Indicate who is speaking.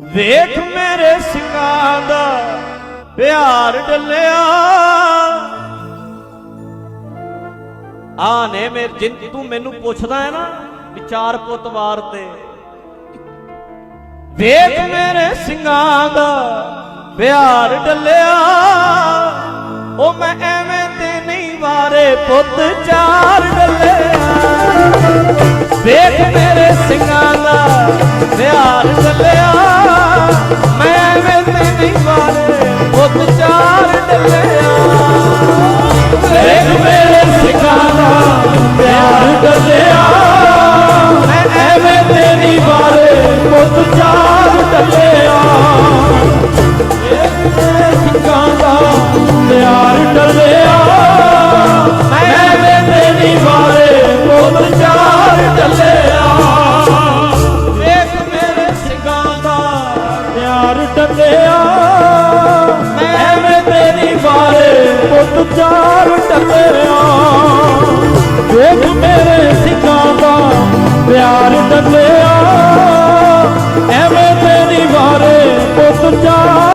Speaker 1: ਵੇਖ ਮੇਰੇ ਸਿੰਘਾਂ ਦਾ ਪਿਆਰ ਡੱਲਿਆ। ਆ ਨੇ ਮੇਰੇ ਜਿੰਨ ਤੂੰ ਮੈਨੂੰ ਪੁੱਛਦਾ ਹੈ ਨਾ, ਵਿਚਾਰ ਪੁੱਤ ਵਾਰ ਤੇ। ਵੇਖ ਮੇਰੇ ਸਿੰਘਾਂ ਦਾ ਪਿਆਰ ਡੱਲਿਆ। ਉਹ ਮੈਂ ਐਵੇਂ ਤੇ ਨਹੀਂ ਵਾਰੇ ਪੁੱਤ ਚਾਰ ਡੱਲਿਆ। ਵੇਖ ਮੇਰੇ ਸਿੰਘਾਂ ਦਾ ਪਿਆਰ ਡੱਲਿਆ। ਨਹੀਂ ਵਾਰੇ ਪੁੱਤ ਚਾਰ ਡੱਲਿਆ ਵੇਖ ਮੇਰੇ ਦਾ ਪਿਆਰ ਡੱਲਿਆ। ਮੈਂ ਐਵੇਂ ਤੇ ਨਹੀਂ ਵਾਰੇ ਪੁੱਤ ਚਾਰ ਡੱਲਿਆ ਵੇਖ ਮੇਰੇ ਪਿਆਰ ਡੱਲਿਆ ਮੈਂ ਐਵੇਂ ਤੇ ਵਾਰੇ ਪੁੱਤ ਚਾਰ ਡੱਲਿਆ ਵੇਖ ਮੇਰੇ ਸਿੰਘਾਂ ਦਾ ਪਿਆਰ ਡੱਲਿਆ